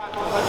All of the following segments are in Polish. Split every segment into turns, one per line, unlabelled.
Thank you.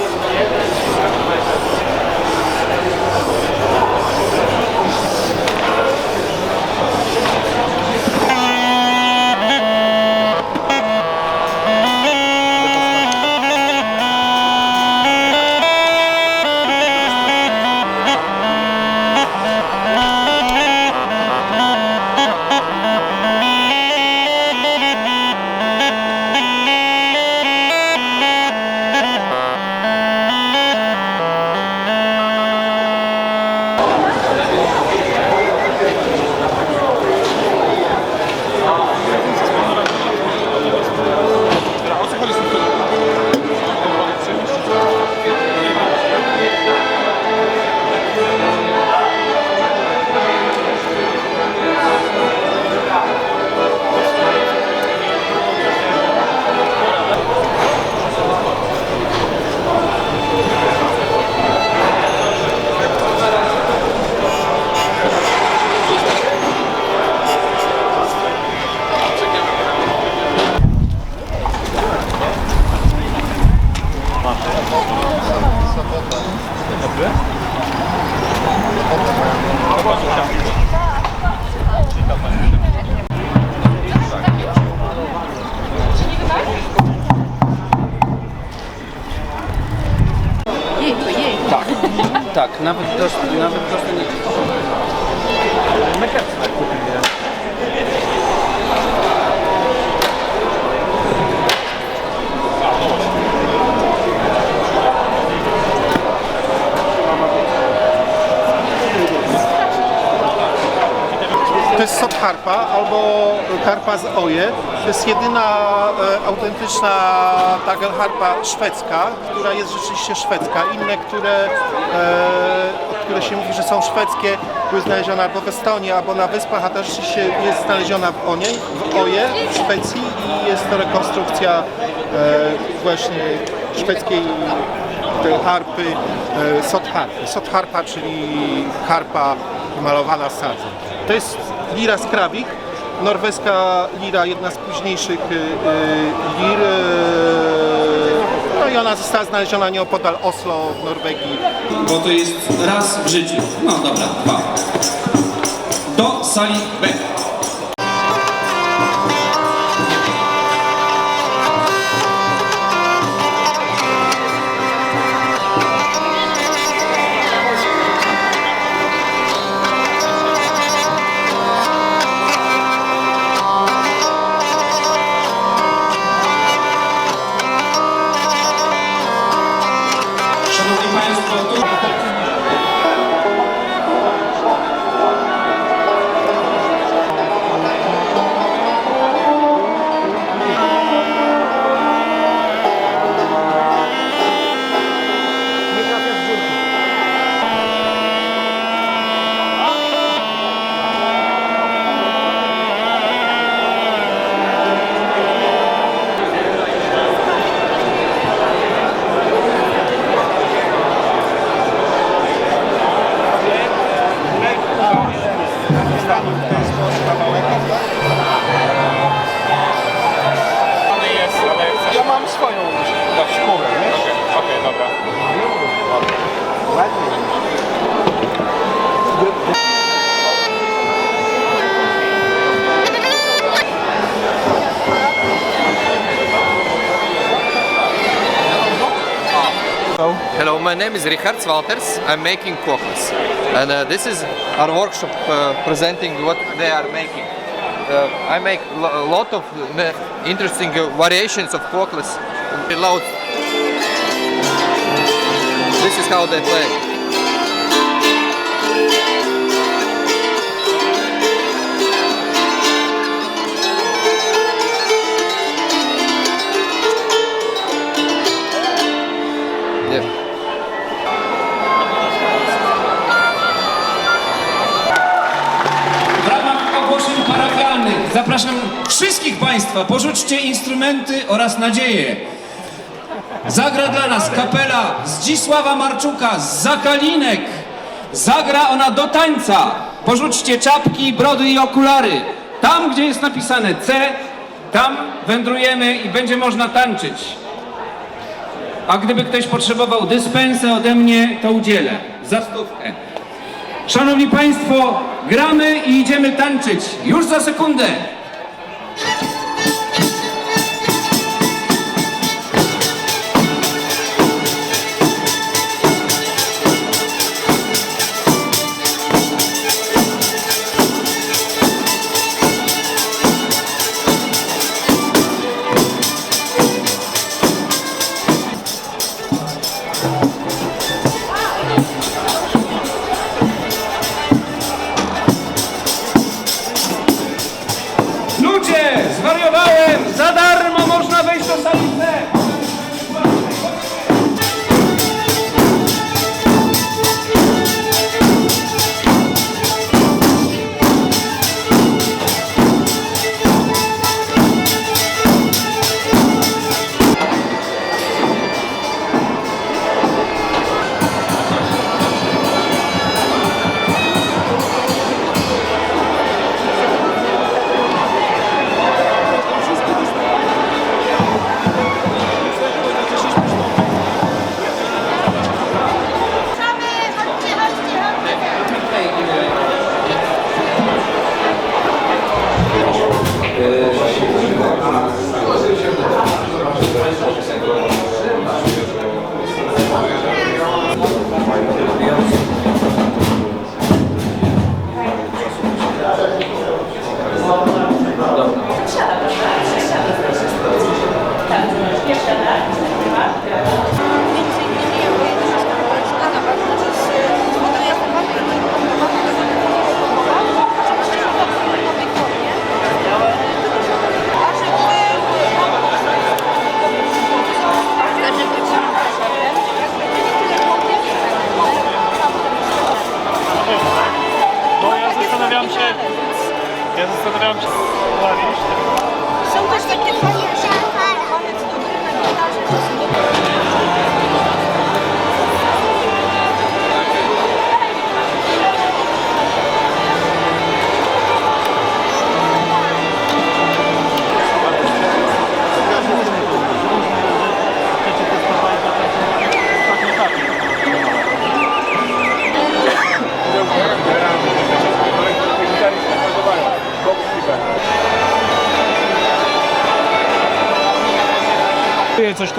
Harpa albo harpa z oje. To jest jedyna e, autentyczna harpa szwedzka, która jest rzeczywiście szwedzka. Inne, które, e, które się mówi, że są szwedzkie, były znalezione albo w Estonii, albo na Wyspach, a ta rzeczywiście jest znaleziona w Onie, w Oje, w Szwecji i jest to rekonstrukcja e, właśnie szwedzkiej tej harpy, e, sot harpy. Sot harpa, czyli harpa malowana sadzą. To jest lira z krawik, norweska lira, jedna z późniejszych e, e, lir. e, No i ona została znaleziona nieopodal Oslo w Norwegii.
bo to jest raz w życiu. No dobra, dwa. Do sali B. Szanowni
name is Richard Walters. I'm making kokos. And uh, this is our workshop uh, presenting what they are making. Uh, I make a lot of uh, interesting uh, variations of kokos. This is how they play.
Zapraszam wszystkich Państwa, porzućcie instrumenty oraz nadzieję. Zagra dla nas kapela Zdzisława Marczuka z Zakalinek. Zagra ona do tańca. Porzućcie czapki, brody i okulary. Tam, gdzie jest napisane C, tam wędrujemy i będzie można tańczyć. a gdyby ktoś potrzebował dyspensę ode mnie, to udzielę za stówkę. Szanowni Państwo, gramy i idziemy tańczyć. Już za sekundę.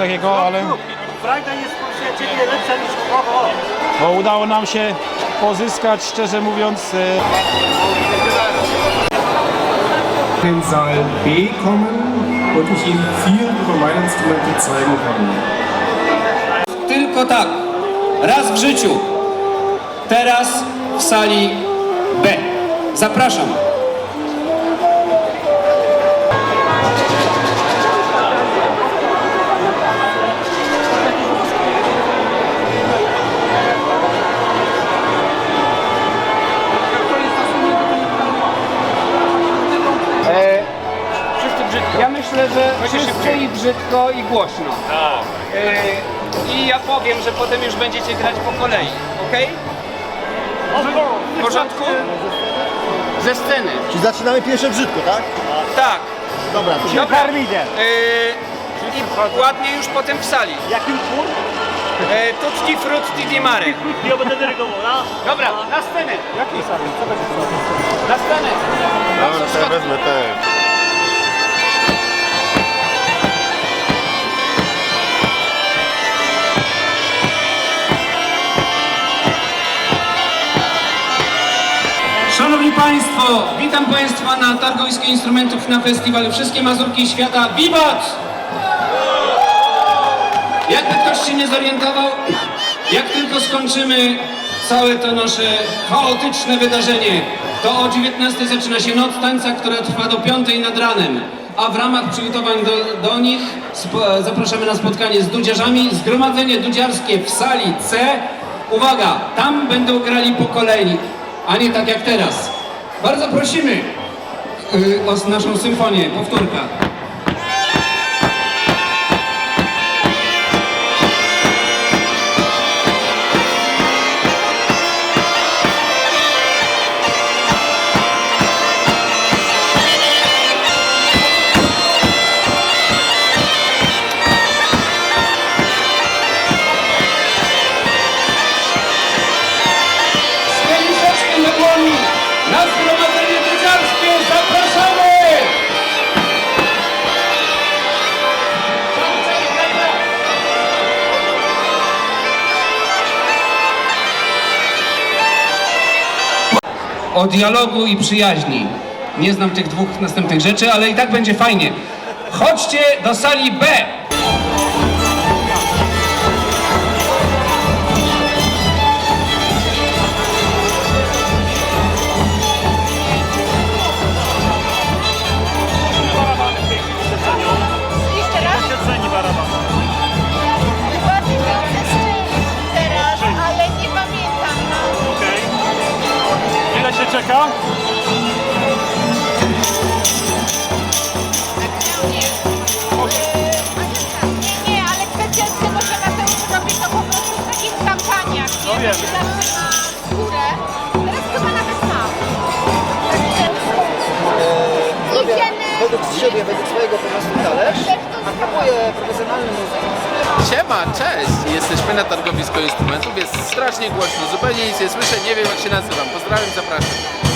Takiego, ale... Bo udało nam się pozyskać, szczerze mówiąc, e,
in Saal B kommen und ich Ihnen vier über meine Instrumente zeigen kann.
Tylko tak, raz w życiu. Teraz w sali B. Zapraszam.
Myślę, że i brzydko i głośno. Tak. I ja powiem, że potem już będziecie grać po kolei, ok? W porządku? Ze sceny.
Czyli zaczynamy pierwsze brzydko, tak?
Tak.
Dobra, to
Dobra. Yy, I ładnie już potem w sali. Jaki utwór? E, tutti frutti di mare.
Ja będę dyrygował, no.
Dobra, na scenę. Jakiej sali? Co będzie Na scenę.
Dobra, to ja wezmę te.
Szanowni Państwo, witam Państwa na Targowisku Instrumentów na festiwalu Wszystkie Mazurki Świata. Wiwat! Jakby ktoś się nie zorientował, jak tylko skończymy całe to nasze chaotyczne wydarzenie, to o 19 zaczyna się noc tańca, która trwa do 5 nad ranem. A w ramach przygotowań do, do nich zapraszamy na spotkanie z dudziarzami. Zgromadzenie dudziarskie w sali C. Uwaga, tam będą grali po kolei, a nie tak jak teraz. Bardzo prosimy yy, o naszą symfonię. Powtórka. O dialogu i przyjaźni. Nie znam tych dwóch następnych rzeczy, ale i tak będzie fajnie. Chodźcie do sali B.
siebie, według swojego po prostu talerz, a próbuje profesjonalny muzyk.
Siema, cześć! Jesteśmy na targowisku instrumentów, jest strasznie głośno, zupełnie nic nie słyszę, nie wiem jak się nazywam. Pozdrawiam, zapraszam.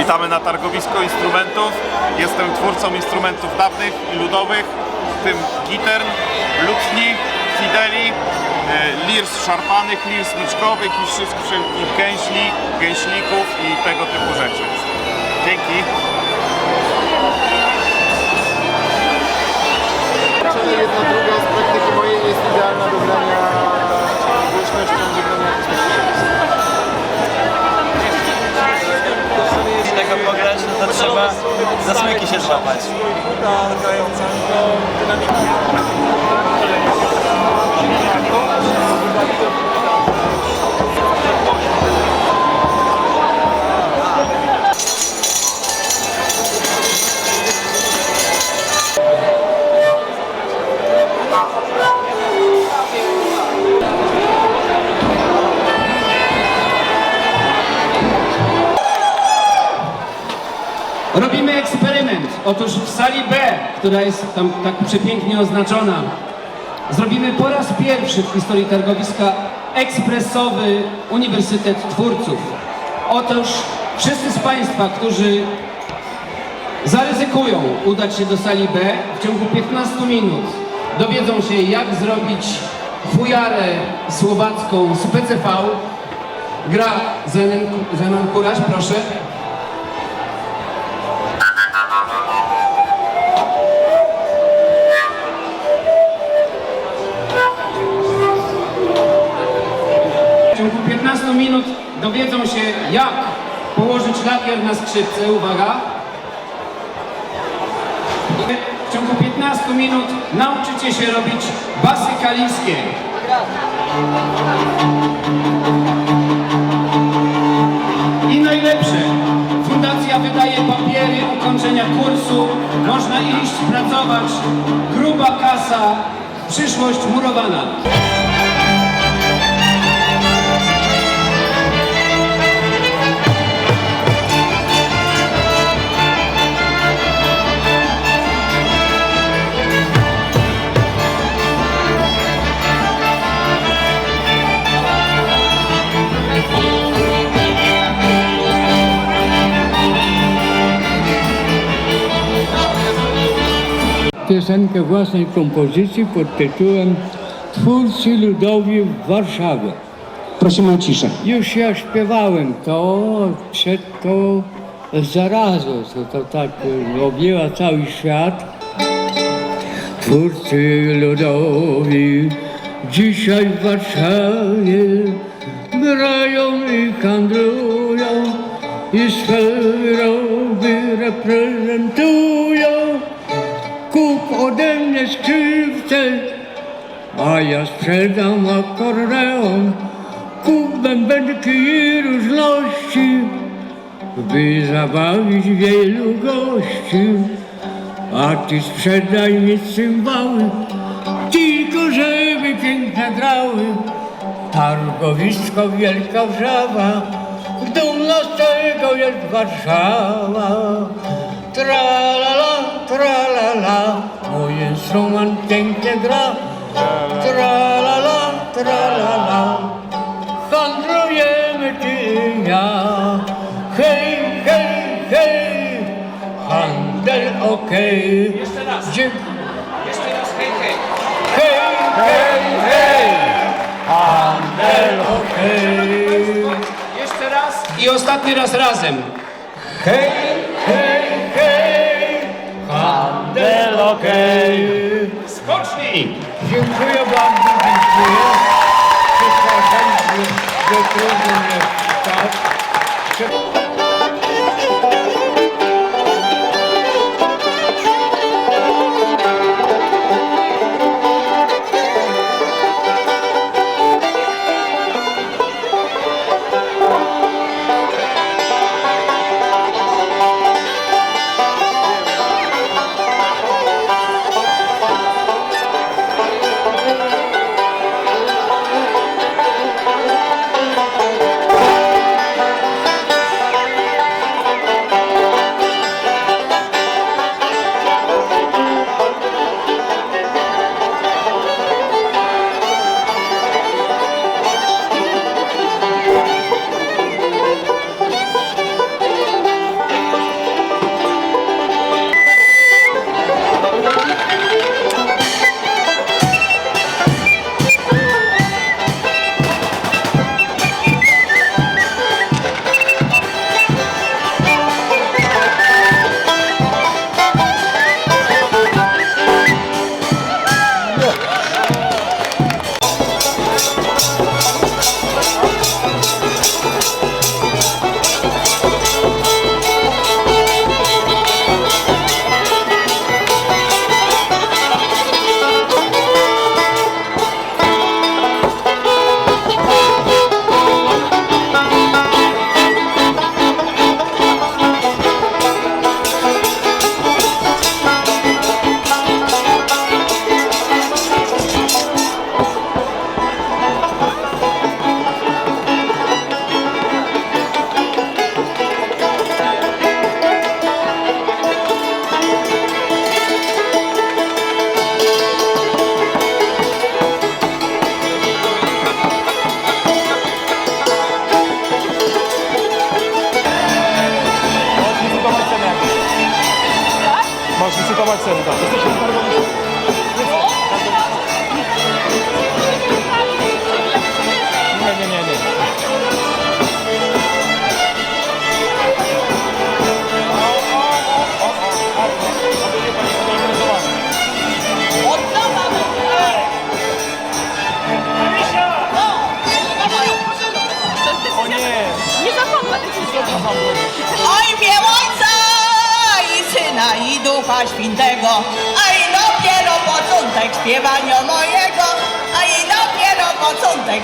Witamy na targowisku instrumentów. Jestem twórcą instrumentów dawnych i ludowych, w tym gitern, lutni, fideli, e, lirs szarpanych, lirs smyczkowych i wszystkich gęśli, gęślików i tego typu rzeczy. Dzięki.
Za
Otóż w sali B, która jest tam tak przepięknie oznaczona, zrobimy po raz pierwszy w historii targowiska ekspresowy Uniwersytet Twórców. Otóż wszyscy z Państwa, którzy zaryzykują udać się do sali B w ciągu 15 minut, dowiedzą się jak zrobić fujarę słowacką z PCV. Gra Zenon, Kuraś, proszę. Położyć lakier na skrzypce. Uwaga. W ciągu 15 minut nauczycie się robić basy kaliskie. I najlepsze. Fundacja wydaje papiery ukończenia kursu. Można iść pracować. Gruba kasa. Przyszłość murowana.
Piosenkę własnej kompozycji pod tytułem Twórcy ludowi w Warszawie.
Prosimy o ciszę.
Już ja śpiewałem to przed tą zarazą, co to tak e, objęła cały świat. twórcy ludowi dzisiaj w Warszawie grają i handlują i swe wyroby reprezentują. Ode mnie skrzypce, a ja sprzedam akordeon. Kup bębenki i różności, by zabawić wielu gości. A ty sprzedaj mi cymbały, tylko żeby piękne grały. Targowisko Wielka Wrzawa, dumna z tego jest Warszawa. Tralala, tralala, mój instrument pięknie gra. Tralala, tralala, handlujemy ty i ja. Hej, hej, hej, handel okej.
Jeszcze raz. Jeszcze raz hej, hej.
Hej, hej, hej, handel okej.
Jeszcze raz.
I ostatni raz razem.
Hej, handel okej.
Skocznij!
Dziękuję bardzo, dziękuję. Przepraszam, że, że trudno mnie tak.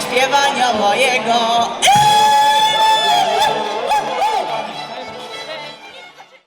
Śpiewania mojego,